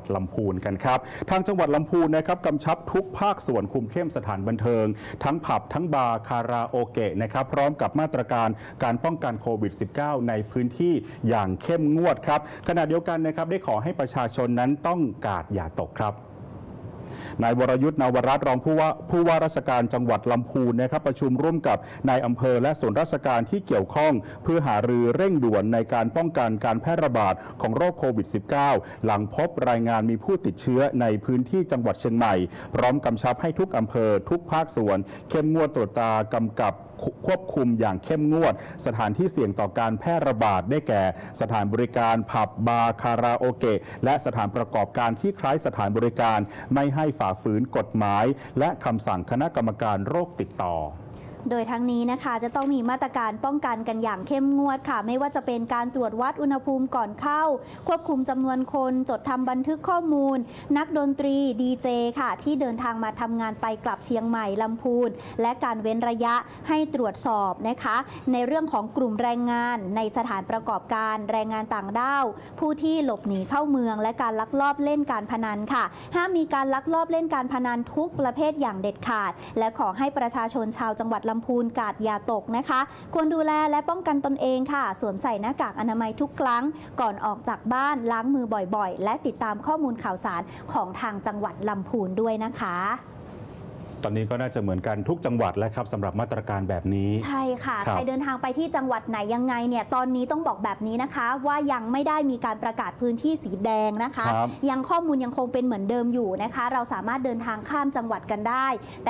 ดลำพูนกันครับ ทางจังหวัดลำพูนนะครับกำชับทุกภาคส่วนคุมเข้มสถานบันเทิง ทั้งผับทั้งบาร์คาราโอเกะนะครับพร้อมกับมาตรการการป้องกันโควิด -19 ในพื้นที่อย่างเข้มงวดครับขณะเดียวกันนะครับได้ขอให้ประชาชนนั้นต้องกาดอย่าตกครับ นายวรยุทธ์นาวรัตน์รองผู้ว่าผู้ว่าราชการจังหวัดลำพูนนะครับประชุมร่วมกับนายอำเภอและส่วนราชการที่เกี่ยวข้อง เพื่อหารือเร่งด่วนในการป้องกันการแพร่ระบาดของโรคโควิด -19 หลังพบรายงานมีผู้ติดเชื้อในพื้นที่จังหวัดเชียงใหม่ พร้อมกำชับให้ทุกอำเภอทุกภาคส่วน เข้มงวดตรวจตากำกับ ควบคุมอย่างเข้มงวด สถานที่เสี่ยงต่อการแพร่ระบาดได้แก่ สถานบริการผับบาร์คาราโอเกะและสถานประกอบการที่คล้ายสถานบริการ ไม่ให้ฝ่าฝืนกฎหมาย และคำสั่งคณะกรรมการโรคติดต่อ โดยทั้งนี้นะคะจะต้องมีมาตรการป้องกันกันอย่างเข้มงวดค่ะ ไม่ว่าจะเป็นการตรวจวัดอุณหภูมิก่อนเข้า ควบคุมจำนวนคนจดทำบันทึกข้อมูล นักดนตรีดีเจค่ะ ที่เดินทางมาทำงานไปกลับเชียงใหม่ลำพูน และการเว้นระยะให้ตรวจสอบนะคะ ในเรื่องของกลุ่มแรงงาน ในสถานประกอบการแรงงานต่างด้าว ผู้ที่หลบหนีเข้าเมือง และการลักลอบเล่นการพนันค่ะห้ามมีการลักลอบเล่นการพนันทุกประเภทอย่างเด็ดขาด และขอให้ประชาชนชาวจังหวัดลำพูนกาดอย่าตกนะคะ ควรดูแลและป้องกันตนเองค่ะ สวมใส่หน้ากากอนามัยทุกครั้ง ก่อนออกจากบ้านล้างมือบ่อยๆ และติดตามข้อมูลข่าวสารของทางจังหวัดลำพูนด้วยนะคะตอนนี้ก็น่าจะเหมือนกันทุกจังหวัดแล้วครับสำหรับมาตรการแบบนี้ ใช่ค่ะครับใครเดินทางไปที่จังหวัดไหนยังไงเนี่ยตอนนี้ต้องบอกแบบนี้นะคะ ว่ายังไม่ได้มีการประกาศพื้นที่สีแดงนะคะครับยังข้อมูลยังคงเป็นเหมือนเดิมอยู่นะคะ เราสามารถเดินทางข้ามจังหวัดกันได้แต่